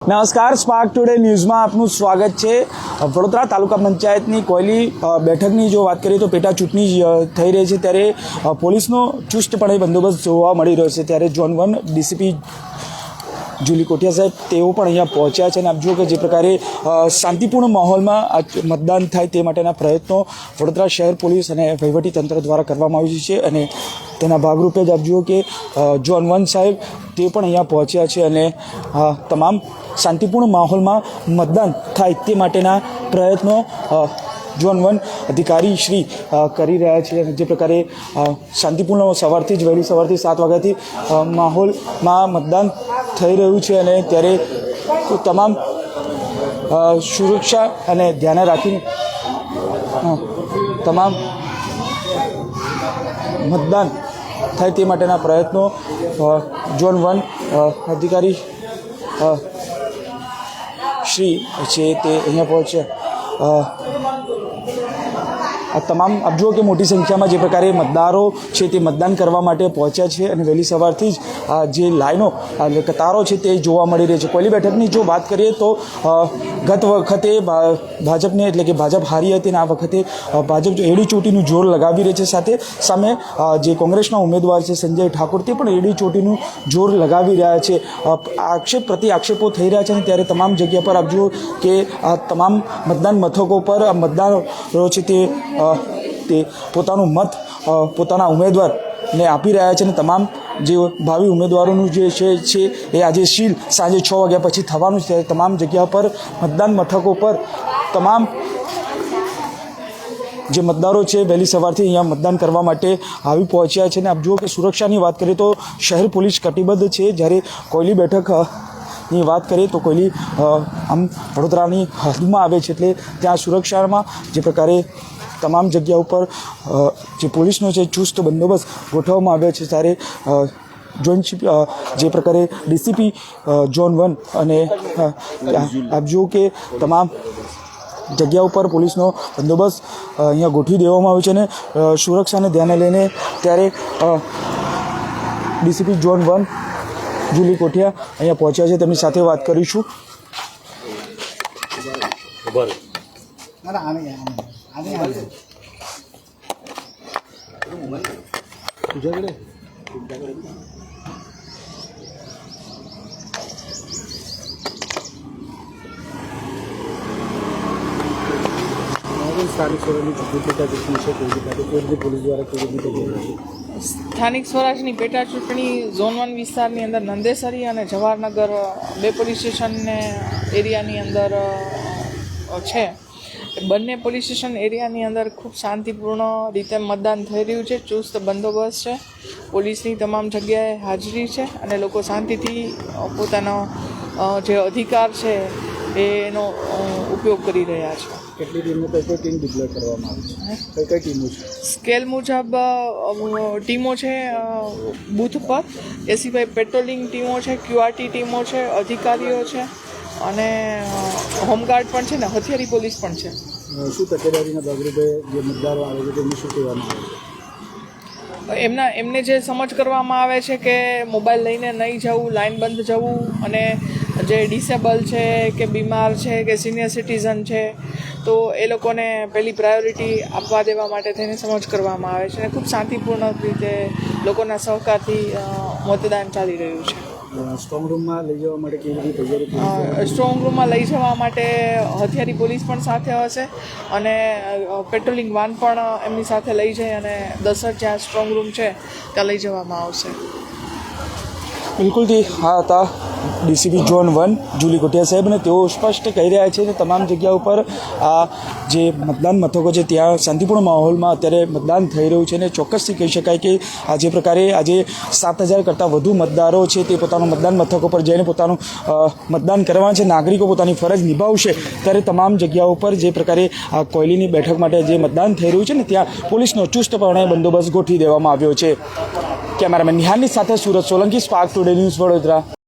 નમસ્કાર spark today ન્યૂઝમાં આપનું સ્વાગત છે. વડોદરા તાલુકા પંચાયતની કોયલી બેઠકની જો વાત કરીએ તો પેટા ચૂંટણી થઈ રહી છે ત્યારે પોલીસનો ચુસ્તપણે બંદોબસ્ત જોવા મળી રહ્યો છે ત્યારે zone one DCP Julie Kothiya સાહેબ, તેઓ પણ અહીંયા પહોંચ્યા છે અને આપ જુઓ કે જે પ્રકારે શાંતિપૂર્ણ માહોલમાં મતદાન થાય તે માટેના પ્રયત્નો વડોદરા શહેર પોલીસ અને તંત્ર દ્વારા કરવામાં આવ્યું છે અને તેના ભાગરૂપે જ આપ જુઓ કે જોન વન સાહેબ તે પણ અહીંયા પહોંચ્યા છે અને તમામ શાંતિપૂર્ણ માહોલમાં મતદાન થાય તે માટેના પ્રયત્નો જોન વન અધિકારી શ્રી કરી રહ્યા છે અને જે પ્રકારે શાંતિપૂર્ણ સવારથી જ વહેલી સવારથી સાત વાગ્યાથી માહોલમાં મતદાન થઈ રહ્યું છે અને ત્યારે તમામ સુરક્ષા અને ધ્યાને રાખીને તમામ મતદાન થાય તે માટેના પ્રયત્નો ઝોન વન અધિકારી શ્રી છે તે અહીંયા પહોંચ્યા. આ તમામ આપ જુઓ કે મોટી સંખ્યામાં જે પ્રકારે મતદારો છે તે મતદાન કરવા માટે પહોંચ્યા છે અને વહેલી સવારથી જ આ જે લાઈનો કતારો છે તે જોવા મળી રહી છે. કોયલી બેઠકની જો વાત કરીએ તો ગત વખતે ભાજપને એટલે કે ભાજપ હારી હતી અને આ વખતે ભાજપ એડી ચોટીનું જોર લગાવી રહી છે સાથે સામે જે કોંગ્રેસના ઉમેદવાર છે સંજય ઠાકોર તે પણ એડી ચોટીનું જોર લગાવી રહ્યા છે. આક્ષેપ પ્રતિ આક્ષેપો થઈ રહ્યા છે અને ત્યારે તમામ જગ્યા પર આપ જુઓ કે આ તમામ મતદાન મથકો પર મતદારો છે તે તે પોતાનું મત પોતાના ઉમેદવારને આપી રહ્યા છે અને તમામ જે ભાવિ ઉમેદવારોનું જે છે છે, એ આજે શીલ સાંજે છ વાગ્યા પછી થવાનું છે. તમામ જગ્યા પર મતદાન મથકો પર તમામ જે મતદારો છે, વહેલી સવારથી અહીંયા મતદાન કરવા માટે આવી પહોંચ્યા છે. અને આપ જુઓ કે સુરક્ષાની વાત કરીએ તો શહેર પોલીસ કટિબદ્ધ છે. જ્યારે કોયલી બેઠકની વાત કરીએ તો કોયલી આમ વડોદરાની હદમાં આવે છે. એટલે ત્યાં સુરક્ષામાં જે પ્રકારે તમામ જગ્યા ઉપર જે પોલીસનો છે ચુસ્ત બંદોબસ્ત ગોઠવવામાં આવ્યો છે ત્યારે જોઈન્ટ ચીફ જે પ્રકારે ડીસીપી ઝોન વન અને આપ જુઓ કે તમામ જગ્યા ઉપર પોલીસનો બંદોબસ્ત અહીંયા ગોઠવી દેવામાં આવ્યો છે અને સુરક્ષાને ધ્યાને લઈને ત્યારે DCP zone one Julie Kothiya અહીંયા પહોંચ્યા છે. તેમની સાથે વાત કરીશું. ના ના આને આને આને આને तुझ्याकडे સ્થાનિક સ્વરાજની ચૂંટણી પેટા ચૂંટણી છે કોઈ રીતે કોઈ રીતે પોલીસ દ્વારા કેવી રીતે થઈ છે સ્થાનિક સ્વરાજની પેટા ચૂંટણી ઝોન વન વિસ્તારની અંદર નંદેસરી અને જવાહરનગર બે પોલીસ સ્ટેશનને એરિયાની અંદર અ, છે એ બંને પોલીસ સ્ટેશન એરિયાની અંદર ખૂબ શાંતિપૂર્ણ રીતે મતદાન થઈ રહ્યું છે. ચુસ્ત બંદોબસ્ત છે. પોલીસની તમામ જગ્યાએ હાજરી છે અને લોકો શાંતિથી પોતાનો જે અધિકાર છે એનો ઉપયોગ કરી રહ્યા છે. કેટલી ટીમો કઈ કઈ ટીમ ડિક્લેર કરવામાં આવી છે? કઈ કઈ ટીમો છે? સ્કેલ મુજબ ટીમો છે બૂથ પર. એ સિવાય પેટ્રોલિંગ ટીમો છે ક્યુઆરટી ટીમો છે અધિકારીઓ છે. અને હોમગાર્ડ પણ છે ને હથિયારી પોલીસ પણ છે. શું તકેદારીના ભાગરૂપે જે મતદારો આવે છે તેમને શું કહેવામાં આવે છે? એમના એમને જે સમજ કરવામાં આવે છે કે મોબાઈલ લઈને નહીં જવું લાઈન બંધ જવું અને જે ડિસેબલ છે કે બીમાર છે કે સિનિયર સિટીઝન છે તો એ લોકોને પહેલી પ્રાયોરિટી આપવા દેવા માટે થઈને સમજ કરવામાં આવે છે અને ખૂબ શાંતિપૂર્ણ રીતે લોકોના સહકારથી મતદાન ચાલી રહ્યું છે. સ્ટ્રોંગ રૂમમાં લઈ જવા માટે કેવી રીતે તૈયારી સ્ટ્રોંગ રૂમમાં લઈ જવા માટે હથિયારી પોલીસ પણ સાથે હશે અને પેટ્રોલિંગ વાન પણ એમની સાથે લઈ જઈ અને દસ જ જ્યાં સ્ટ્રોંગ રૂમ છે ત્યાં લઈ જવામાં આવશે. બિલકુલથી હા હતા DCP zone one Julie Kothiya સાહેબ અને તેઓ સ્પષ્ટ કહી રહ્યા છે કે તમામ જગ્યા ઉપર આ જે મતદાન મથકો છે, ત્યાં શાંતિપૂર્ણ માહોલમાં અત્યારે મતદાન થઈ રહ્યું છે અને ચોક્કસથી કહી શકાય કે આ જે પ્રકારે આજે સાત હજાર કરતાં વધુ મતદારો છે, તે પોતાનું મતદાન મથકો પર જઈને પોતાનું મતદાન કરવાના છે, નાગરિકો પોતાની ફરજ નિભાવશે. ત્યારે તમામ જગ્યાઓ પર જે પ્રકારે આ કોયલીની બેઠક માટે જે મતદાન થઈ રહ્યું છે ને, ત્યાં પોલીસનો ચુસ્તપણે બંદોબસ્ત ગોઠવી દેવામાં આવ્યો છે. કેમેરામેન નિહાલની સાથે Surat Solanki, spark today news Vadodara.